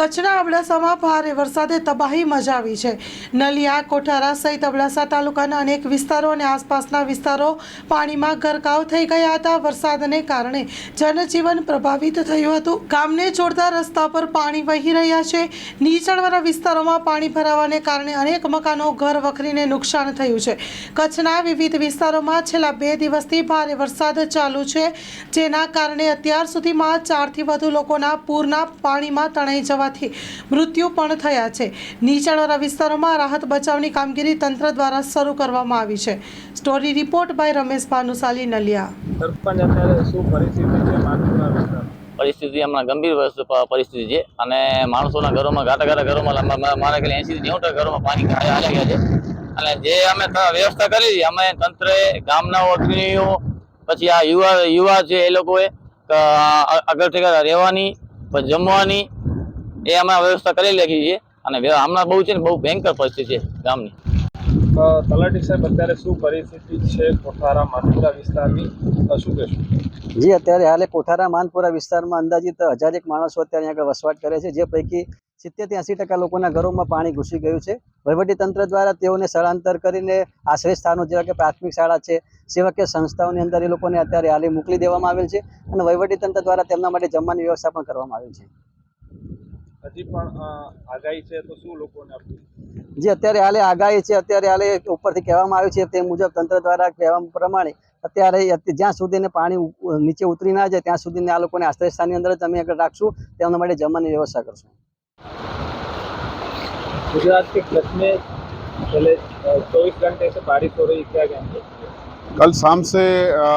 કચ્છના અબડાસામાં ભારે વરસાદે તબાહી મચાવી છે. નલિયા, કોઠારા સહિત અબડાસા તાલુકાના અનેક વિસ્તારો અને આસપાસના વિસ્તારો પાણીમાં ગરકાવ થઈ ગયા હતા. વરસાદને કારણે જનજીવન પ્રભાવિત થયું હતું. ગામને જોડતા રસ્તા પર પાણી વહી રહ્યા છે. નીચાણવાળા વિસ્તારોમાં પાણી ભરાવાને કારણે અનેક મકાનો ઘર વખરીને નુકસાન થયું છે. કચ્છના વિવિધ વિસ્તારોમાં છેલ્લા બે દિવસથી ભારે વરસાદ ચાલુ છે, જેના કારણે અત્યાર સુધીમાં ચારથી વધુ લોકોના પૂરના પાણીમાં તણાઈ જવાથી મૃત્યુ પણ થયા છે. નીચાણવાળા વિસ્તારોમાં રાહત બચાવની કામગીરી તંત્ર દ્વારા શરૂ કરવામાં આવી છે. Story report by Ramesh Bhanushali Naliya. શું પરિસ્થિતિ હમણાં ગંભીર વસ્તુ- પરિસ્થિતિ છે અને માણસોના ઘરોમાં ઘાટા ઘાટા ઘરોમાં મારે ખ્યાલે એસી નેવું ટકા ઘરોમાં પાણી હાલ્યા ગયા છે. અને જે અમે વ્યવસ્થા કરી છે અમે તંત્ર ગામના અગ્રણીઓ પછી આ યુવા યુવા છે એ લોકોએ અ- રહેવાની પછી જમવાની એ અમે વ્યવસ્થા કરી રાખી છીએ. અને હમણાં બહુ છે ને બહુ ભયંકર પરિસ્થિતિ છે ગામની. તો તલાટી સાહેબ અત્યારે શું પરિસ્થિતિ છે કોઠારા માનપુરા વિસ્તારની? શું કહેશું? જી અત્યારે હાલે કોઠારા માનપુરા વિસ્તારમાં અંદાજિત હજાર એક માણસો અત્યારે અહીં આગળ વસવાટ કરે છે જે પૈકી સિત્તેરથી એંસી ટકા લોકોના ઘરોમાં પાણી ઘૂસી ગયું છે. વહીવટી તંત્ર દ્વારા તેઓને સ્થળાંતર કરીને આશ્રય સ્થાનો જેવા કે પ્રાથમિક શાળા છે સેવાકીય સંસ્થાઓની અંદર એ લોકોને અત્યારે હાલે મોકલી દેવામાં આવેલ છે. અને વહીવટી તંત્ર દ્વારા તેમના માટે જમવાની વ્યવસ્થા પણ કરવામાં આવેલ છે. હજી પણ અ, આગાહી છે તો શું લોકોને આપીએ જે અત્યારે હાલે આગાહી છે અત્યારે હાલે ઉપરથી કહેવામાં આવ્યું છે તે મુજબ તંત્ર દ્વારા કહેવા પ્રમાણે અત્યારે અત- જ્યાં સુધીને પાણી ઉ- નીચે ઉતરી ના જાય ત્યાં સુધીને આ લોકોને આશ્રય સ્થાનની અંદર જ અમે આગળ રાખશું તેમના માટે જમવાની વ્યવસ્થા કરશું गुजरात के कच्छ में पहले चौबीस घंटे से बारिश हो रही क्या कहेंगे कल शाम से अ,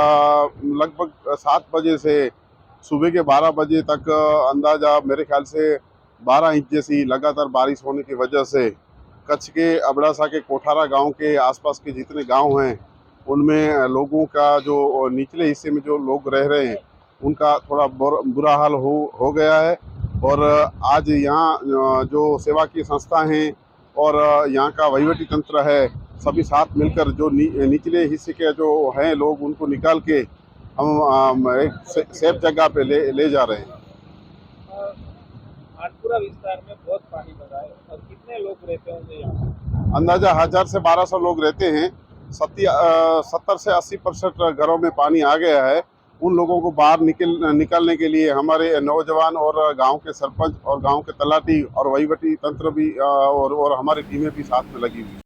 लगभग सात बजे से सुबह के बारह बजे तक अ, अंदाजा मेरे ख्याल से बारह इंच जैसी लगातार बारिश होने की वजह से कच्छ के अबड़ासा के कोठारा गाँव के आसपास के जितने गाँव हैं उनमें लोगों का जो निचले हिस्से में जो लोग रह रहे हैं उनका थोड़ा बुर- हाल हो हो गया है। और आज यहाँ जो सेवा की संस्था हैं और यहाँ का वहीवटी तंत्र है सभी साथ मिलकर जो नी, निचले हिस्से के जो हैं लोग उनको निकाल के हम एक सेफ़ जगह पे ले ले जा रहे हैं। विस्तार में बहुत पानी भरा है और कितने लोग रहते होंगे यहाँ? अंदाज़ा हज़ार से बारह सौ लोग रहते हैं। सत्ती सत्तर से अस्सी परसेंट घरों में पानी आ गया है। उन लोगों को बाहर निकल, निकालने के लिए हमारे नौजवान और गाँव के सरपंच और गाँव के तलाटी और वहीवटी तंत्र भी और और हमारी टीमें भी साथ में लगी हुई